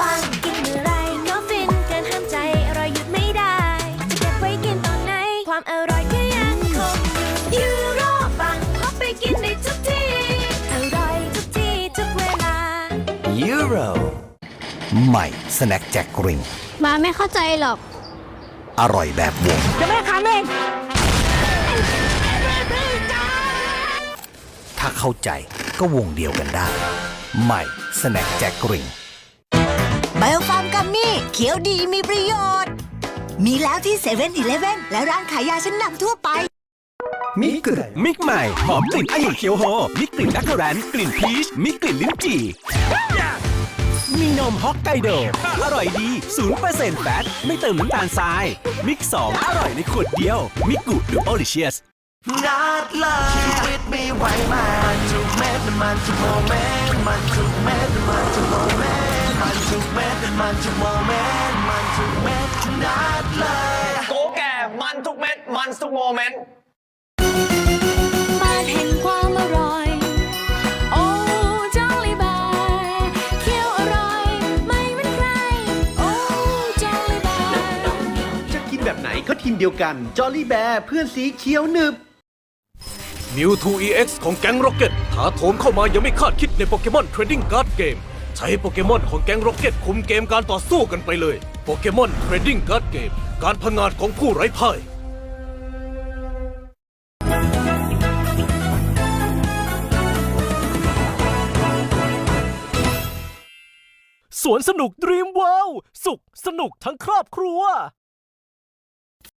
ปังกินเมื่อไรก็ฟินเกินห้ามใจอร่อยหยุดไม่ได้ จะเก็บไว้กินตอนไหน ความอร่อยก็ยังคงอยู่ยูโรปังพกไปกินได้ทุกที่อร่อยทุกที่ทุกเวลา Euro ใหม่สแน็คแจ็คกริงมาไม่เข้าใจหรอก อร่อยแบบวงจะไม่ค้าเองถ้าเข้าใจก็วงเดียวกันได้ ใหม่สแน็คแจ็คกริงไบโอฟาร์มกัมมี่เขียวดีมีประโยชน์ มีแล้วที่เซเว่นอีเลฟเว่นและร้านขายยาชั้นนำทั่วไป มิกเกมิกใหม่ หอมกลิ่นองุ่นเขียวโฮมีกลิ่นดักเกอร์แรนกลิ่นพีชมีกลิ่นลิ้นจี่ มีนมฮอกไกโด อร่อยดี 0%แฟต ไม่เติมน้ำตาลทราย มิก 2 อร่อยในขวดเดียว มิกกุดูโอลิเชียสนัดเลยชีวิตมีไว้มันทุกเม็ดมันทุกโมเมนต์มันทุกเม็ดมันทุกโม ม็ดมันทุกโมเมนต์มันทุกเม็ดนัดเลย โกแก่มันทุกเม็ด มันทุกโมเมนต์บ้านแห่งความอร่อย โอ้จอลี่บายเคี้ยวอร่อย ไม่เหมือนใคร โอ้จอลี่บาย จะกินแบบไหนก็ทีมเดียวกัน จอ l ลี่แบร์เพื่อนสีเขียวหนึบ New 2EX ของแก๊งร็อกเก็ตถาโถมเข้ามายังไม่คาดคิดในโปเกมอนเทร ใช้โปเกมอนของแก๊งร็อกเก็ตคุมเกมการต่อสู้กันไปเลย โปเกมอนเทรดดิ้งการ์ดเกม การพังงาดของผู้ไร้พ่ายสวนสนุก Dream World สุขสนุกทั้งครอบครัว